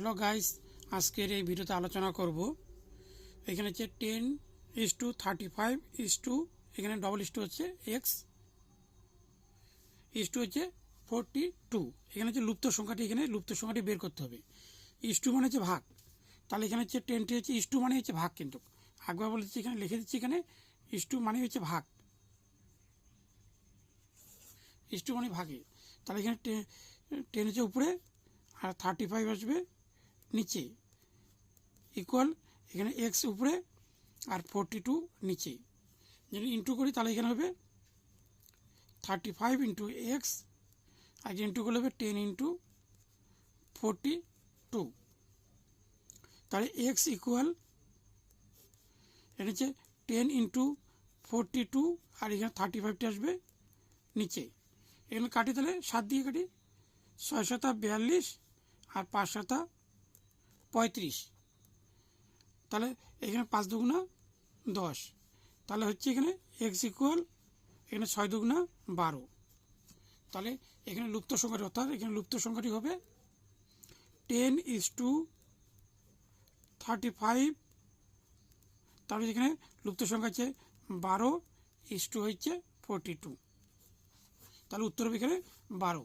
Hello guys আজকের এই ভিডিওতে আলোচনা করব। এখানে হচ্ছে ten is to thirty five is to এখানে ডবল ইস টু হচ্ছে এক্স ইস টু হচ্ছে ফোরটি টু এখানে হচ্ছে লুপ্ত সংখ্যাটি, এখানে লুপ্ত সংখ্যাটি বের করতে হবে। ইস টু মানে হচ্ছে ভাগ। তাহলে এখানে হচ্ছে টেনটি হচ্ছে ইস টু মানে হচ্ছে ভাগ কিন্তু। একবার বলেছি, এখানে লিখে দিচ্ছি এখানে ইস টু মানে হচ্ছে ভাগ। ইস টু মানে ভাগে। তাহলে এখানে টেন হচ্ছে উপরে, আর থার্টি ফাইভ আসবে নিচে। ইকুয়াল এখানে এক্স উপরে আর ফোরটি টু নিচে। যদি ইন্টু করি তাহলে এখানে হবে থার্টি ফাইভ ইন্টু এক্স আর ইন্টু করলে হবে টেন ইন্টু ফোরটি টু তাহলে এক্স ইকুয়াল এটা হচ্ছে টেন ইন্টু ফোরটি টু আর এখানে থার্টি ফাইভটি আসবে নিচে। এখানে কাটি তাহলে সাত দিয়ে কাটি, ছয় শতা বিয়াল্লিশ আর পাঁচ শতা পঁয়ত্রিশ। তাহলে এখানে পাঁচ দুগুণা দশ। তাহলে হচ্ছে এখানে এক্স ইকুয়াল এখানে ছয় দুগুণা বারো। তাহলে এখানে লুপ্ত সংখ্যাটি, অর্থাৎ এখানে লুপ্ত সংখ্যাটি হবে ten is to thirty five তাহলে এখানে লুপ্ত সংখ্যা হচ্ছে বারো ইস টু হচ্ছে ফোরটি টু তাহলে উত্তর হবে এখানে বারো।